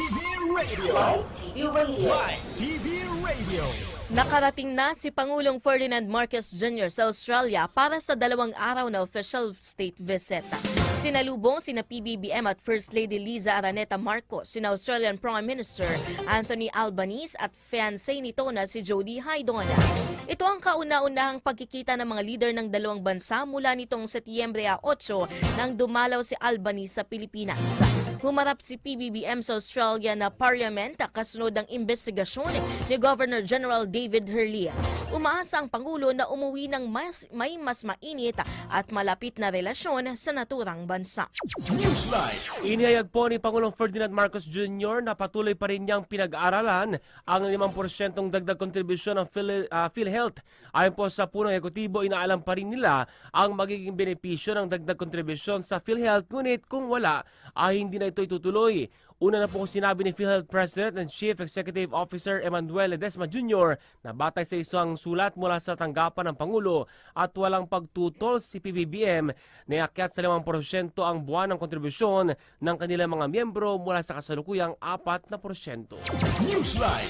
TV Radio. TV Radio. Live TV Radio. Nakarating na si Pangulong Ferdinand Marcos Jr. sa Australia para sa dalawang araw na official state visit. Sinalubong sina PBBM at First Lady Liza Araneta Marcos, sina Australian Prime Minister Anthony Albanese at fiancé nito na si Jody Haydon. Ito ang kauna-unahang pagkikita ng mga leader ng dalawang bansa mula nitong Setyembre 8 nang dumalaw si Albanese sa Pilipinas. Humarap si PBBM sa Australia na Parliament kasunod ng investigasyon ni Governor General David Hurley. Umaasa ang Pangulo na umuwi ng mas, may mas mainit at malapit na relasyon sa naturang bansa. Newsline. Inihayag po ni Pangulong Ferdinand Marcos Jr. na patuloy pa rin niyang pinag-aaralan ang 5% dagdag kontribusyon ng Phil, ah, PhilHealth. Ayon po sa punong ekotibo, inaalam pa rin nila ang magiging benepisyo ng dagdag kontribusyon sa PhilHealth ngunit kung wala ay hindi na ito itutuloy. Una na po sinabi ni PhilHealth President and Chief Executive Officer Emmanuel Ledesma Jr. na batay sa isang sulat mula sa tanggapan ng Pangulo at walang pagtutol si PBBM na iakyat sa 5% ang buwan ng kontribusyon ng kanilang mga miyembro mula sa kasalukuyang 4%. Newsline.